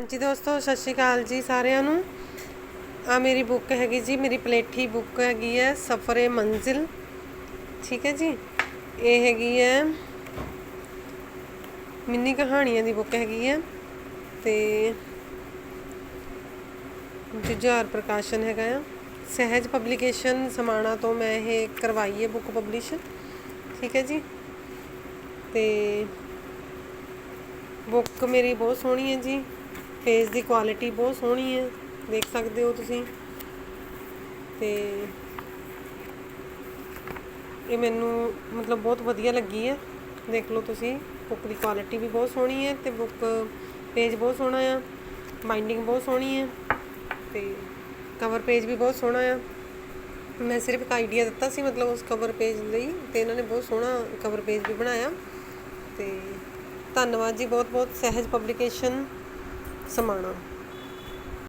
ਹਾਂਜੀ ਦੋਸਤੋ, ਸਤਿ ਸ਼੍ਰੀ ਅਕਾਲ ਜੀ ਸਾਰਿਆਂ ਨੂੰ। ਆ ਮੇਰੀ ਬੁੱਕ ਹੈਗੀ ਜੀ, ਮੇਰੀ ਪਲੇਠੀ ਬੁੱਕ ਹੈਗੀ ਹੈ, ਸਫਰੇ ਮੰਜ਼ਿਲ। ਠੀਕ ਹੈ ਜੀ? ਇਹ ਹੈਗੀ ਹੈ, ਮਿੰਨੀ ਕਹਾਣੀਆਂ ਦੀ ਬੁੱਕ ਹੈਗੀ ਹੈ ਤੇ ਜੁਝਾਰ ਪ੍ਰਕਾਸ਼ਨ ਹੈਗਾ ਆ। ਸਹਿਜ ਪਬਲੀਕੇਸ਼ਨ ਸਮਾਣਾ ਤੋਂ ਮੈਂ ਇਹ ਕਰਵਾਈ ਹੈ ਬੁੱਕ ਪਬਲਿਸ਼ ਠੀਕ ਹੈ ਜੀ? ਤੇ ਬੁੱਕ ਮੇਰੀ ਬਹੁਤ ਸੋਹਣੀ ਹੈ ਜੀ। ਪੇਜ ਦੀ ਕੁਆਲਿਟੀ ਬਹੁਤ ਸੋਹਣੀ ਹੈ, ਦੇਖ ਸਕਦੇ ਹੋ ਤੁਸੀਂ। ਤੇ ਇਹ ਮੈਨੂੰ ਮਤਲਬ ਬਹੁਤ ਵਧੀਆ ਲੱਗੀ ਹੈ, ਦੇਖ ਲਓ ਤੁਸੀਂ ਬੁੱਕ ਦੀ ਕੁਆਲਿਟੀ ਵੀ ਬਹੁਤ ਸੋਹਣੀ ਹੈ ਤੇ ਬੁੱਕ ਪੇਜ ਬਹੁਤ ਸੋਹਣਾ ਆ ਬਾਈਂਡਿੰਗ ਬਹੁਤ ਸੋਹਣੀ ਹੈ ਤੇ ਕਵਰ ਪੇਜ ਵੀ ਬਹੁਤ ਸੋਹਣਾ ਆ। ਮੈਂ ਸਿਰਫ ਇੱਕ ਆਈਡੀਆ ਦਿੱਤਾ ਸੀ ਮਤਲਬ ਉਸ ਕਵਰ ਪੇਜ ਲਈ ਤੇ ਇਹਨਾਂ ਨੇ ਬਹੁਤ ਸੋਹਣਾ ਕਵਰ ਪੇਜ ਵੀ ਬਣਾਇਆ। ਤੇ ਧੰਨਵਾਦ ਜੀ ਬਹੁਤ ਬਹੁਤ ਸਹਿਜ ਪਬਲੀਕੇਸ਼ਨ ਸਮਾਣਾ